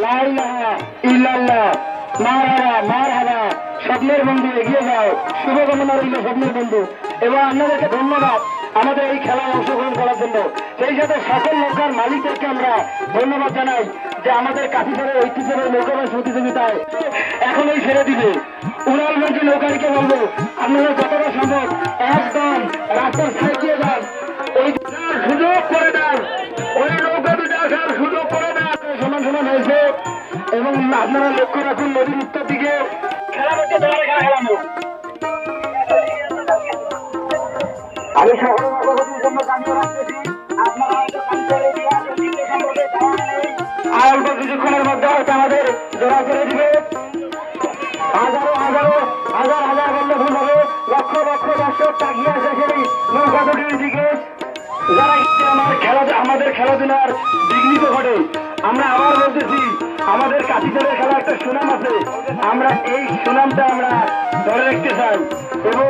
এই অংশগ্রহণ করার জন্য। সেই সাথে সকল নৌকার মালিকদেরকে আমরা ধন্যবাদ জানাই যে আমাদের কাঠিপুরের ঐতিহ্যের নৌকাবাস প্রতিযোগিতায় এখনই ছেড়ে দিবে। উড়ালমন্ত্রী নৌকারিকে বলব, আপনারা যতটা এবং আপনারা লক্ষ্য রাখুন নদীর উত্তর দিকে। খেলা হচ্ছে খেলানো আমি জন্য কামনা রাখতেছি আপনারা হয়তো। আর অল্প কিছুক্ষণের মধ্যে হয়তো আমাদের জোড়া করে দিবে। হাজারো হাজারো হাজার হাজার বললে ভুল হবে। লক্ষ লক্ষ দর্শক তাকিয়ে আছে সেই নৌকা দুটির দিকে। যারা আমার খেলা আমাদের খেলাধুলার বিঘ্নিত ঘটে। আমরা আবার বলতেছি আমাদের কাঠিদারের খেলা একটা সুনাম আছে। আমরা এই সুনামটা আমরা ধরে রাখতে চাই। এবং